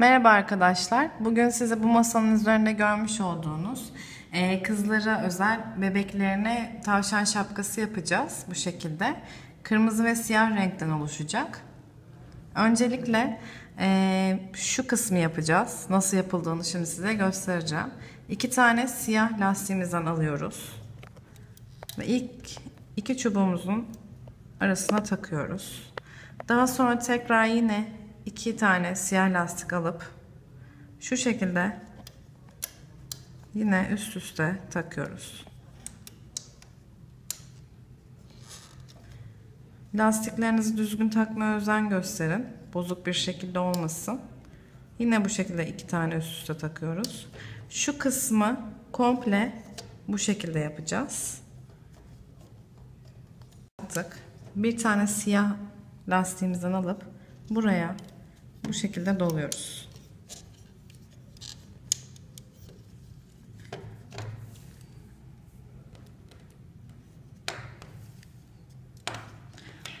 Merhaba arkadaşlar. Bugün size bu masanın üzerinde görmüş olduğunuz e, kızlara özel bebeklerine tavşan şapkası yapacağız bu şekilde. Kırmızı ve siyah renkten oluşacak. Öncelikle e, şu kısmı yapacağız. Nasıl yapıldığını şimdi size göstereceğim. İki tane siyah lastiğimizden alıyoruz. Ve ilk iki çubuğumuzun arasına takıyoruz. Daha sonra tekrar yine iki tane siyah lastik alıp şu şekilde yine üst üste takıyoruz. Lastiklerinizi düzgün takmaya özen gösterin. Bozuk bir şekilde olmasın. Yine bu şekilde iki tane üst üste takıyoruz. Şu kısmı komple bu şekilde yapacağız. Taktık. Bir tane siyah lastiğimizden alıp buraya bu şekilde doluyoruz.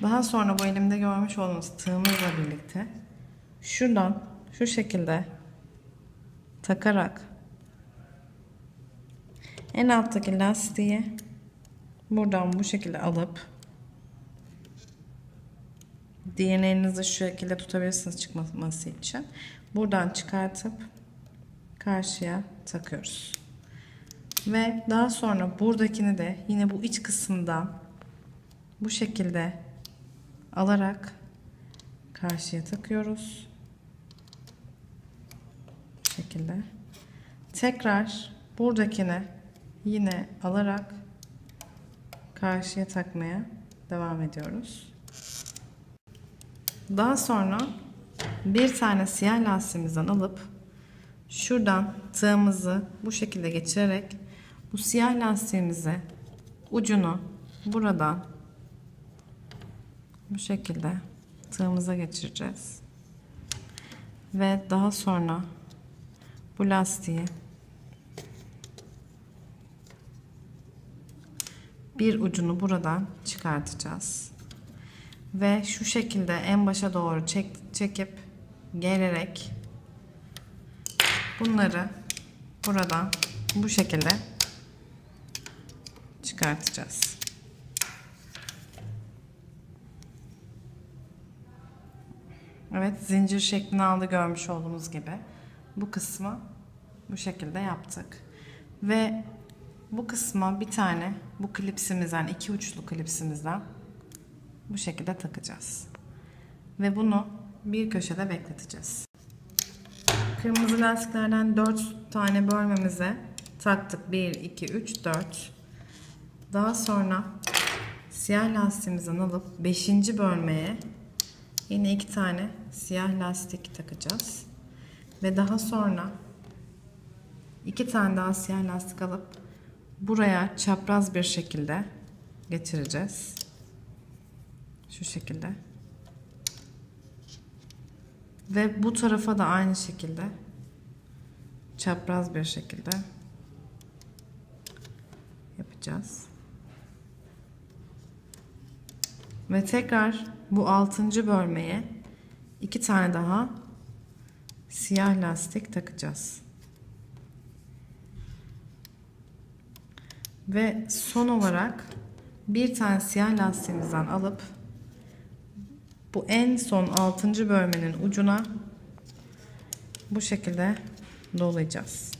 Daha sonra bu elimde görmüş olduğunuz tığımızla birlikte şuradan şu şekilde takarak en alttaki lastiği buradan bu şekilde alıp Diğerini elinizde şu şekilde tutabilirsiniz çıkmaması için. Buradan çıkartıp karşıya takıyoruz. Ve daha sonra buradakini de yine bu iç kısımdan bu şekilde alarak karşıya takıyoruz. Bu şekilde. Tekrar buradakini yine alarak karşıya takmaya devam ediyoruz. Daha sonra bir tane siyah lastiğimizden alıp şuradan tığımızı bu şekilde geçirerek bu siyah lastiğimize ucunu buradan bu şekilde tığımıza geçireceğiz. Ve daha sonra bu lastiği bir ucunu buradan çıkartacağız ve şu şekilde en başa doğru çek, çekip gelerek bunları buradan bu şekilde çıkartacağız. Evet zincir şeklini aldı görmüş olduğunuz gibi. Bu kısmı bu şekilde yaptık. Ve bu kısma bir tane bu klipsimizden iki uçlu klipsimizden bu şekilde takacağız. Ve bunu bir köşede bekleteceğiz. Kırmızı lastiklerden 4 tane bölmemize taktık. 1, 2, 3, 4. Daha sonra siyah lastiğimizden alıp 5. bölmeye yine 2 tane siyah lastik takacağız. Ve daha sonra 2 tane daha siyah lastik alıp buraya çapraz bir şekilde getireceğiz. Şu şekilde. Ve bu tarafa da aynı şekilde çapraz bir şekilde yapacağız. Ve tekrar bu altıncı bölmeye iki tane daha siyah lastik takacağız. Ve son olarak bir tane siyah lastiğimizden alıp bu en son 6. bölmenin ucuna bu şekilde dolayacağız.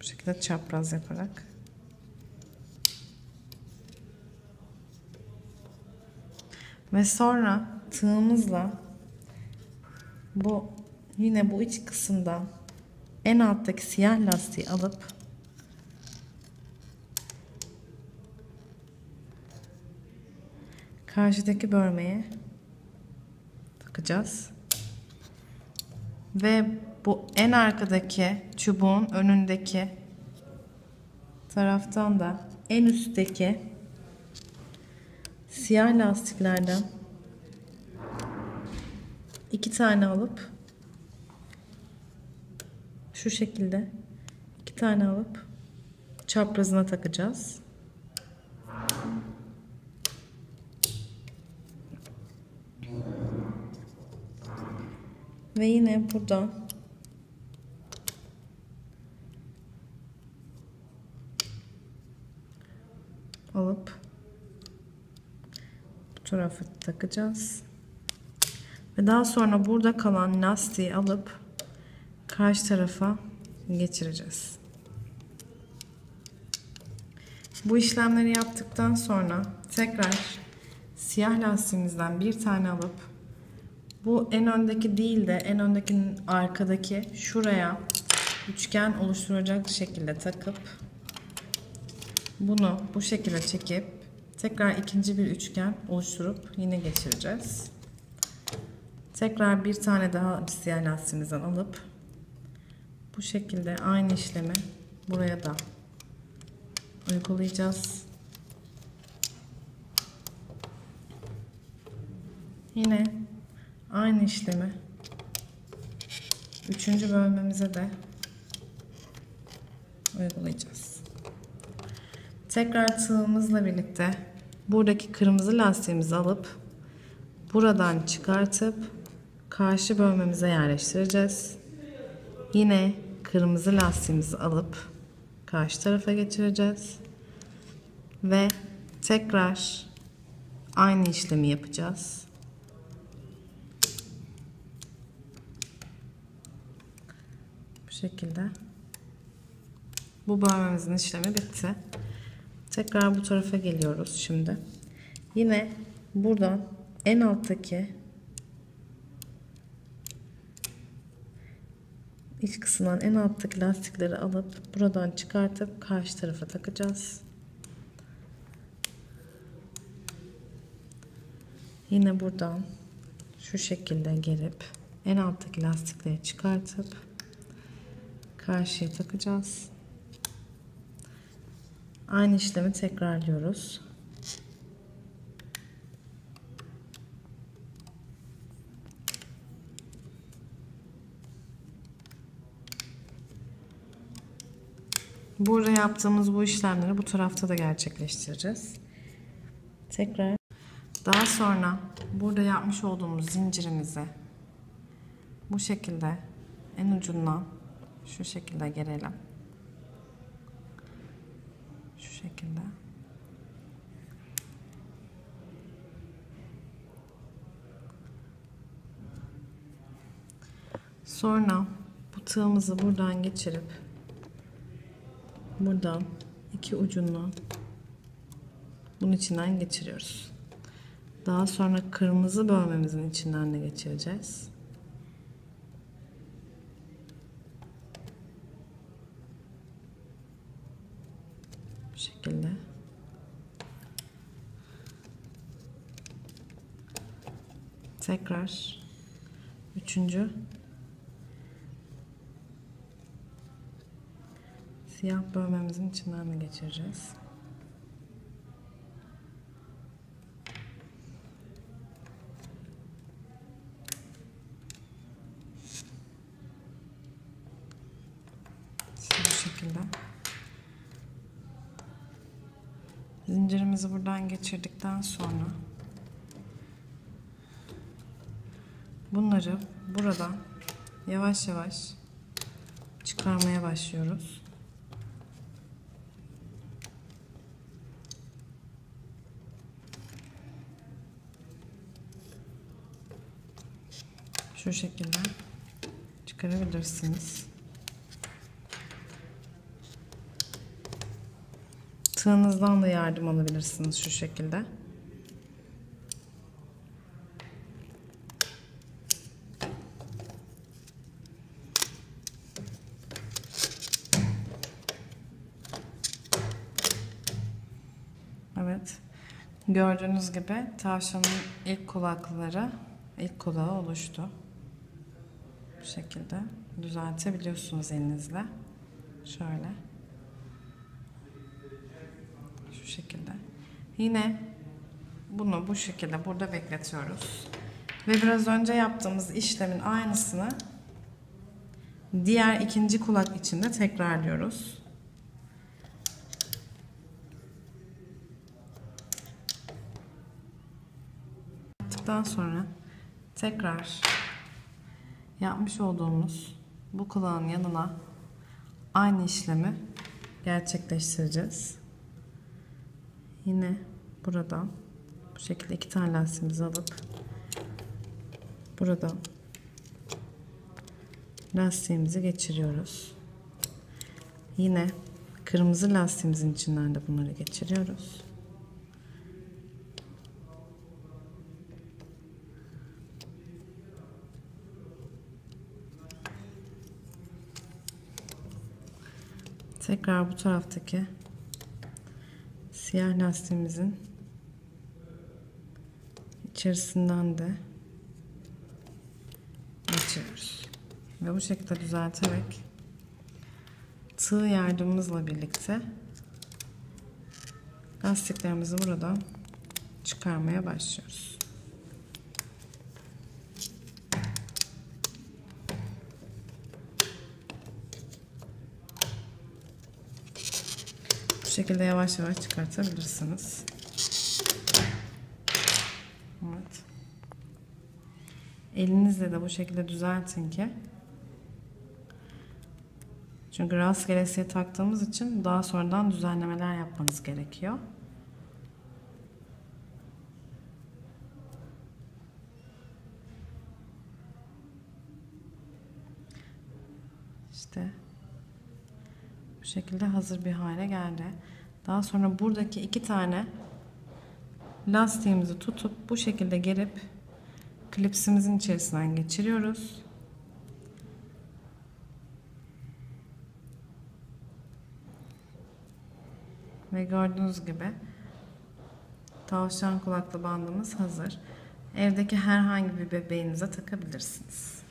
Bu şekilde çapraz yaparak. Ve sonra tığımızla bu yine bu iç kısımdan en alttaki siyah lastiği alıp karşıdaki bölmeye takacağız. Ve bu en arkadaki çubuğun önündeki taraftan da en üstteki siyah lastiklerden iki tane alıp şu şekilde iki tane alıp çaprazına takacağız. Ve yine buradan alıp bu tarafı takacağız. Ve daha sonra burada kalan lastiği alıp karşı tarafa geçireceğiz. Bu işlemleri yaptıktan sonra tekrar siyah lastiğimizden bir tane alıp bu en öndeki değil de en öndekinin arkadaki şuraya üçgen oluşturacak şekilde takıp bunu bu şekilde çekip tekrar ikinci bir üçgen oluşturup yine geçireceğiz. Tekrar bir tane daha siyah lastiğimizden alıp bu şekilde aynı işlemi buraya da uygulayacağız. Yine aynı işlemi üçüncü bölmemize de uygulayacağız. Tekrar tığımızla birlikte buradaki kırmızı lastiğimizi alıp buradan çıkartıp karşı bölmemize yerleştireceğiz. Yine kırmızı lastiğimizi alıp karşı tarafa geçireceğiz. Ve tekrar aynı işlemi yapacağız. Şekilde. Bu bölmemizin işlemi bitti. Tekrar bu tarafa geliyoruz şimdi. Yine buradan en alttaki iç kısmından en alttaki lastikleri alıp buradan çıkartıp karşı tarafa takacağız. Yine buradan şu şekilde gelip en alttaki lastikleri çıkartıp karşıya takacağız. Aynı işlemi tekrarlıyoruz. Burada yaptığımız bu işlemleri bu tarafta da gerçekleştireceğiz. Tekrar. Daha sonra burada yapmış olduğumuz zincirimizi bu şekilde en ucundan şu şekilde gerelim. Şu şekilde. Sonra bu tığımızı buradan geçirip buradan iki ucundan bunun içinden geçiriyoruz. Daha sonra kırmızı bölmemizin içinden de geçireceğiz. Bu şekilde. Tekrar üçüncü siyah bölmemizin içinden de geçireceğiz. Bu şekilde. Zincirimizi buradan geçirdikten sonra bunları buradan yavaş yavaş çıkarmaya başlıyoruz. Şu şekilde çıkarabilirsiniz. Tığınızdan da yardım alabilirsiniz şu şekilde. Evet. Gördüğünüz gibi tavşanın ilk kulakları, ilk kulağı oluştu. Bu şekilde düzeltebiliyorsunuz elinizle. Şöyle. Şu şekilde. Yine bunu bu şekilde burada bekletiyoruz. Ve biraz önce yaptığımız işlemin aynısını diğer ikinci kulak içinde tekrarlıyoruz. Yaptıktan sonra tekrar yapmış olduğumuz bu kulağın yanına aynı işlemi gerçekleştireceğiz. Yine buradan bu şekilde iki tane lastiğimizi alıp buradan lastiğimizi geçiriyoruz. Yine kırmızı lastiğimizin içinden de bunları geçiriyoruz. Tekrar bu taraftaki siyah lastiğimizin içerisinden de geçiriyoruz. Ve bu şekilde düzelterek tığ yardımımızla birlikte lastiklerimizi buradan çıkarmaya başlıyoruz. Şekilde yavaş yavaş çıkartabilirsiniz. Evet. Elinizle de bu şekilde düzeltin ki çünkü rastgelesiye taktığımız için daha sonradan düzenlemeler yapmanız gerekiyor. İşte bu şekilde hazır bir hale geldi. Daha sonra buradaki iki tane lastiğimizi tutup bu şekilde gerip klipsimizin içerisinden geçiriyoruz. Ve gördüğünüz gibi tavşan kulaklı bandımız hazır. Evdeki herhangi bir bebeğinize takabilirsiniz.